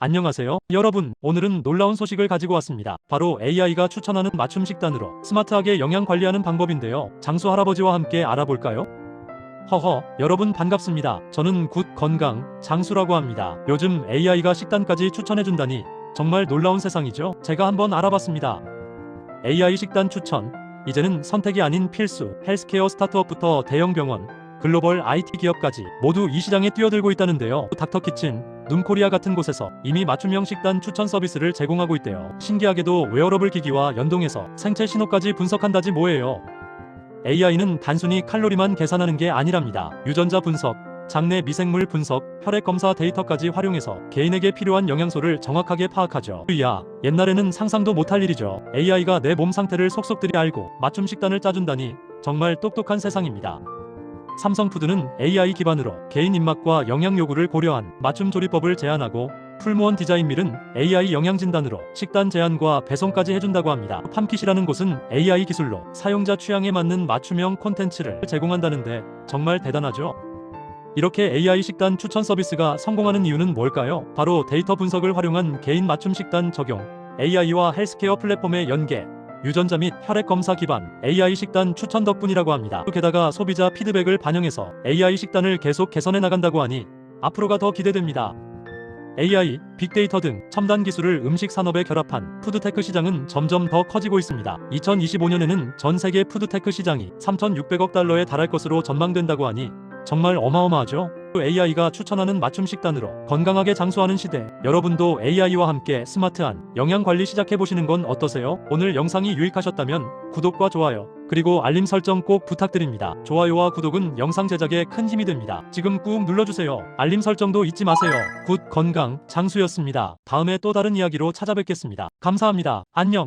안녕하세요. 여러분, 오늘은 놀라운 소식을 가지고 왔습니다. 바로 AI가 추천하는 맞춤 식단으로 스마트하게 영양 관리하는 방법인데요. 장수 할아버지와 함께 알아볼까요? 허허, 여러분 반갑습니다. 저는 굿 건강 장수라고 합니다. 요즘 AI가 식단까지 추천해준다니 정말 놀라운 세상이죠. 제가 한번 알아봤습니다. AI 식단 추천. 이제는 선택이 아닌 필수. 헬스케어 스타트업부터 대형 병원, 글로벌 IT 기업까지 모두 이 시장에 뛰어들고 있다는데요. 닥터키친, 눈코리아 같은 곳에서 이미 맞춤형 식단 추천 서비스를 제공하고 있대요. 신기하게도 웨어러블 기기와 연동해서 생체 신호까지 분석한다지 뭐예요. AI는 단순히 칼로리만 계산하는 게 아니랍니다. 유전자 분석, 장내 미생물 분석, 혈액 검사 데이터까지 활용해서 개인에게 필요한 영양소를 정확하게 파악하죠. 야, 옛날에는 상상도 못할 일이죠. AI가 내 몸 상태를 속속들이 알고 맞춤 식단을 짜준다니 정말 똑똑한 세상입니다. 삼성푸드는 AI 기반으로 개인 입맛과 영양 요구를 고려한 맞춤 조리법을 제안하고 풀무원 디자인밀은 AI 영양 진단으로 식단 제안과 배송까지 해준다고 합니다. 팜kit이라는 곳은 AI 기술로 사용자 취향에 맞는 맞춤형 콘텐츠를 제공한다는데 정말 대단하죠. 이렇게 AI 식단 추천 서비스가 성공하는 이유는 뭘까요? 바로 데이터 분석을 활용한 개인 맞춤 식단 적용, AI와 헬스케어 플랫폼의 연계, 유전자 및 혈액 검사 기반 AI 식단 추천 덕분이라고 합니다. 게다가 소비자 피드백을 반영해서 AI 식단을 계속 개선해 나간다고 하니 앞으로가 더 기대됩니다. AI, 빅데이터 등 첨단 기술을 음식 산업에 결합한 푸드테크 시장은 점점 더 커지고 있습니다. 2025년에는 전 세계 푸드테크 시장이 3,600억 달러에 달할 것으로 전망된다고 하니 정말 어마어마하죠? AI가 추천하는 맞춤 식단으로 건강하게 장수하는 시대. 여러분도 AI와 함께 스마트한 영양 관리 시작해 보시는 건 어떠세요? 오늘 영상이 유익하셨다면 구독과 좋아요, 그리고 알림 설정 꼭 부탁드립니다. 좋아요와 구독은 영상 제작에 큰 힘이 됩니다. 지금 꾹 눌러주세요. 알림 설정도 잊지 마세요. 굿 건강 장수였습니다. 다음에 또 다른 이야기로 찾아뵙겠습니다. 감사합니다. 안녕.